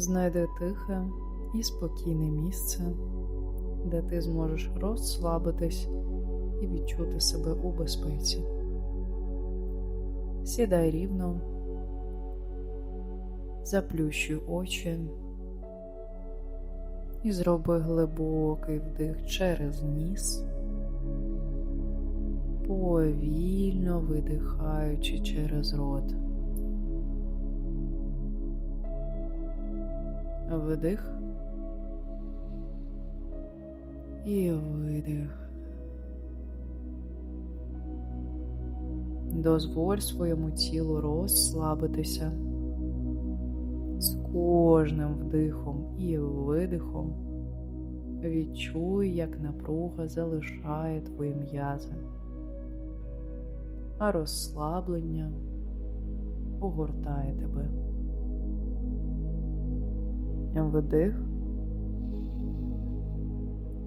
Знайди тихе і спокійне місце, де ти зможеш розслабитись і відчути себе у безпеці. Сідай рівно, заплющуй очі і зроби глибокий вдих через ніс, повільно видихаючи через рот. Вдих і видих. Дозволь своєму тілу розслабитися з кожним вдихом і видихом. Відчуй, як напруга залишає твої м'язи, а розслаблення огортає тебе. Вдих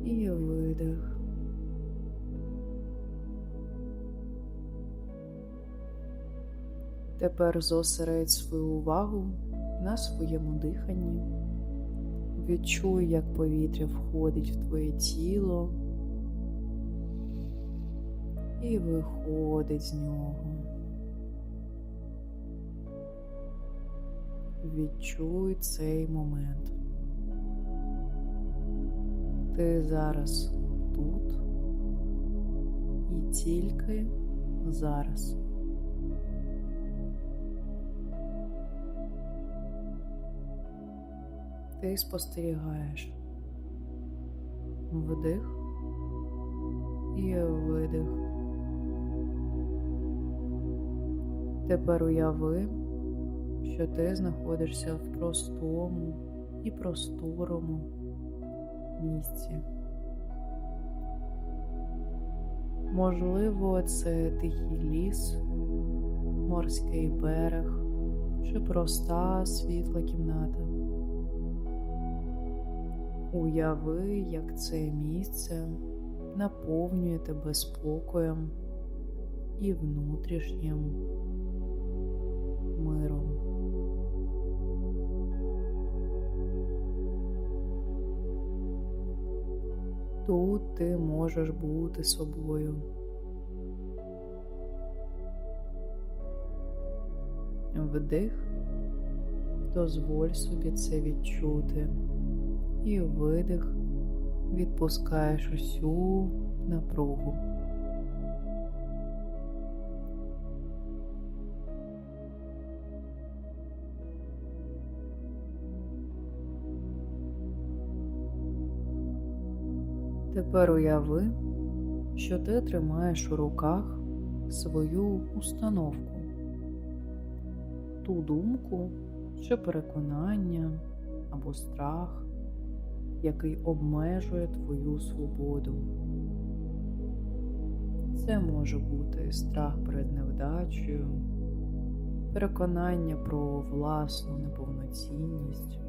і видих. Тепер зосередь свою увагу на своєму диханні. Відчуй, як повітря входить в твоє тіло і виходить з нього. Відчуй цей момент. Ти зараз тут і тільки зараз. Ти спостерігаєш вдих і видих. Тепер уяви, що ти знаходишся в простому і просторому місці. Можливо, це тихий ліс, морський берег чи проста світла кімната. Уяви, як це місце наповнює тебе спокоєм і внутрішнім Тут ти можеш бути собою. Вдих, дозволь собі це відчути, і видих відпускаєш усю напругу. Тепер уяви, що ти тримаєш у руках свою установку, ту думку чи переконання або страх, який обмежує твою свободу. Це може бути страх перед невдачею, переконання про власну неповноцінність,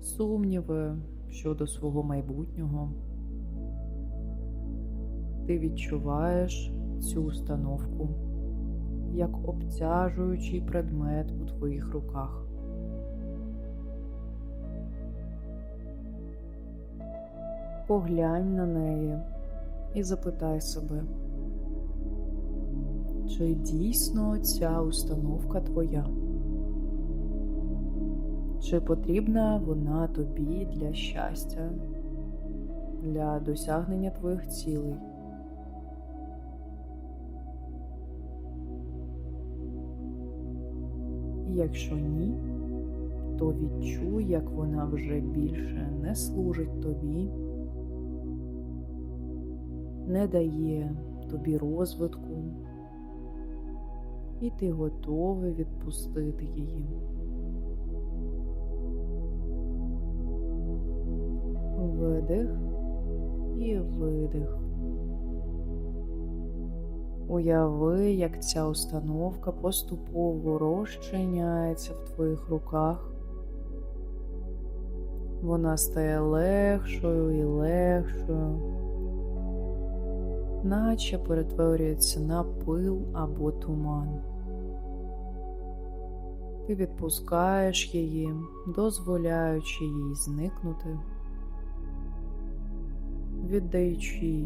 сумніви щодо свого майбутнього. Ти відчуваєш цю установку як обтяжуючий предмет у твоїх руках. Поглянь на неї і запитай себе, чи дійсно ця установка твоя? Чи потрібна вона тобі для щастя, для досягнення твоїх цілей? І якщо ні, то відчуй, як вона вже більше не служить тобі, не дає тобі розвитку, і ти готовий відпустити її. Вдих і видих. Уяви, як ця установка поступово розчиняється в твоїх руках. Вона стає легшою і легшою, наче перетворюється на пил або туман. Ти відпускаєш її, дозволяючи їй зникнути, віддаючи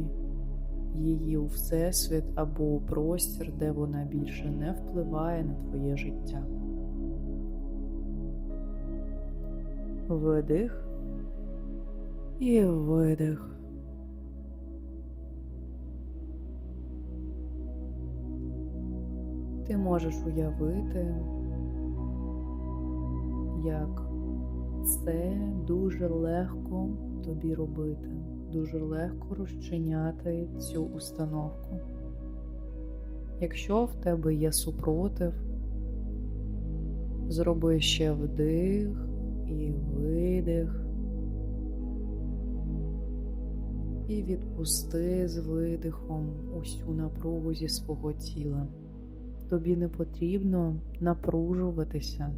її у всесвіт або у простір, де вона більше не впливає на твоє життя. Видих і видих. Ти можеш уявити, як це дуже легко тобі робити, дуже легко розчиняти цю установку. Якщо в тебе є супротив, зроби ще вдих і видих. І відпусти з видихом усю напругу зі свого тіла. Тобі не потрібно напружуватися,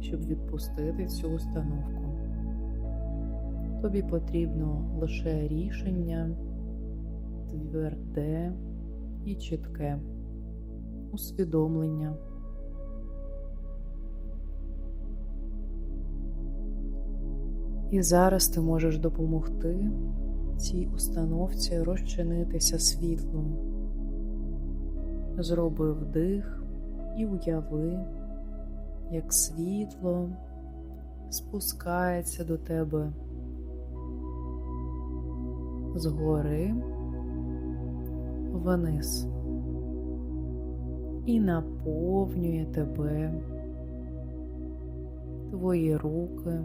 щоб відпустити цю установку. Тобі потрібно лише рішення тверде і чітке, усвідомлення. І зараз ти можеш допомогти цій установці розчинитися світлом. Зроби вдих і уяви, як світло спускається до тебе згори вниз і наповнює тебе, твої руки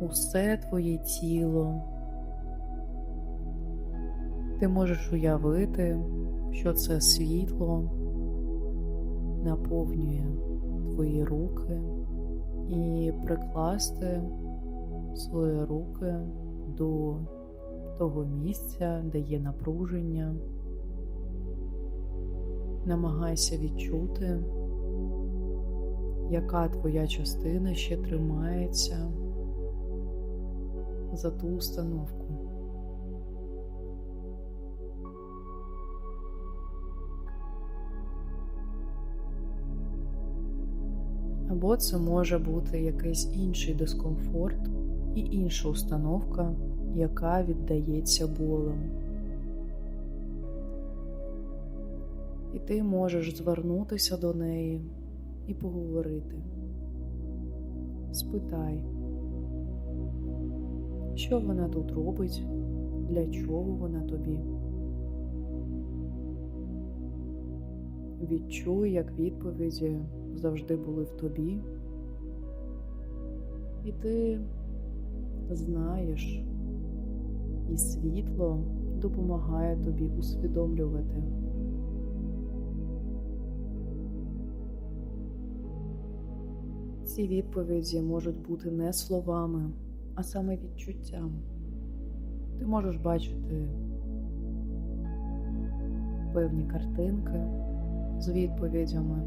усе твоє тіло. Ти можеш уявити, що це світло наповнює твої руки і прикласти свої руки до того місця, де є напруження. Намагайся відчути, яка твоя частина ще тримається за ту установку. Або це може бути якийсь інший дискомфорт і інша установка, яка віддається болем. І ти можеш звернутися до неї і поговорити. Спитай, що вона тут робить, для чого вона тобі. Відчуй, як відповіді завжди були в тобі, і ти знаєш, і світло допомагає тобі усвідомлювати. Ці відповіді можуть бути не словами а саме відчуттям. Ти можеш бачити певні картинки з відповідями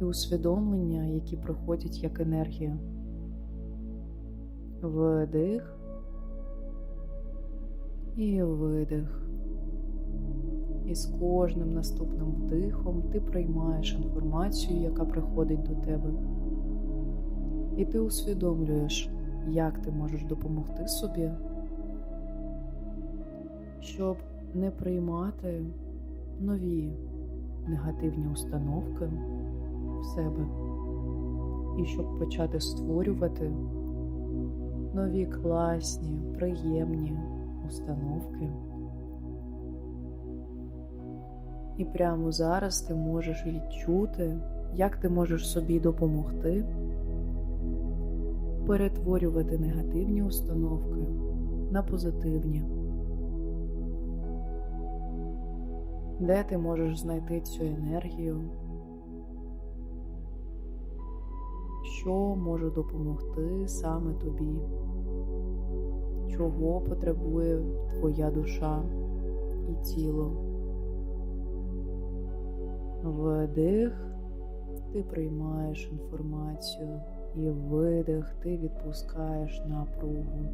і усвідомлення, які приходять як енергія. Вдих і видих. І з кожним наступним вдихом ти приймаєш інформацію, яка приходить до тебе. І ти усвідомлюєш, як ти можеш допомогти собі, щоб не приймати нові негативні установки в себе, і щоб почати створювати нові класні, приємні установки. І прямо зараз ти можеш відчути, як ти можеш собі допомогти перетворювати негативні установки на позитивні. Де ти можеш знайти цю енергію? Що може допомогти саме тобі? Чого потребує твоя душа і тіло? Вдих, ти приймаєш інформацію і видих ти відпускаєш напругу.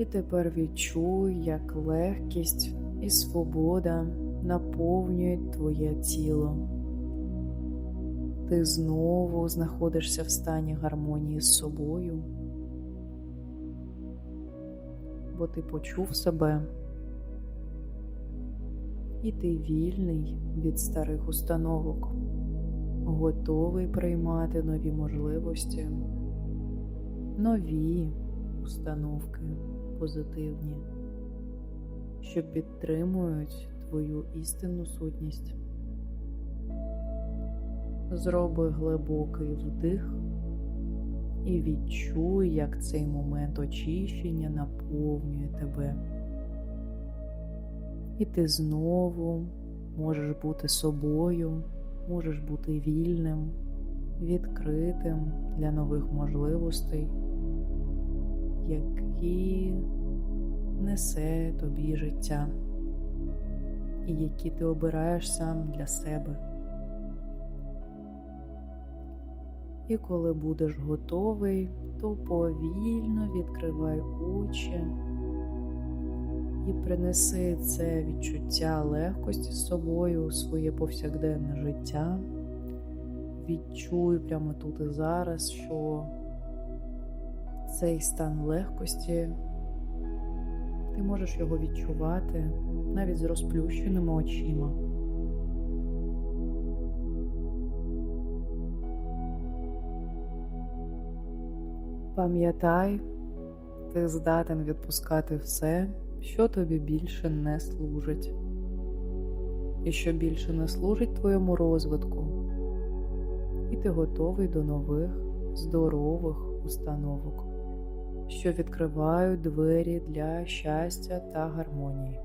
І тепер відчуй, як легкість і свобода наповнюють твоє тіло. Ти знову знаходишся в стані гармонії з собою, бо ти почув себе, і ти вільний від старих установок, готовий приймати нові можливості, нові установки позитивні, що підтримують твою істинну сутність. Зроби глибокий вдих і відчуй, як цей момент очищення наповнює тебе. І ти знову можеш бути собою, можеш бути вільним, відкритим для нових можливостей, які несе тобі життя, і які ти обираєш сам для себе. І коли будеш готовий, то повільно відкривай очі і принеси це відчуття легкості з собою у своє повсякденне життя. Відчуй прямо тут і зараз, що цей стан легкості, ти можеш його відчувати навіть з розплющеними очима. Пам'ятай, ти здатен відпускати все, що тобі більше не служить, і що більше не служить твоєму розвитку, і ти готовий до нових здорових установок, що відкривають двері для щастя та гармонії.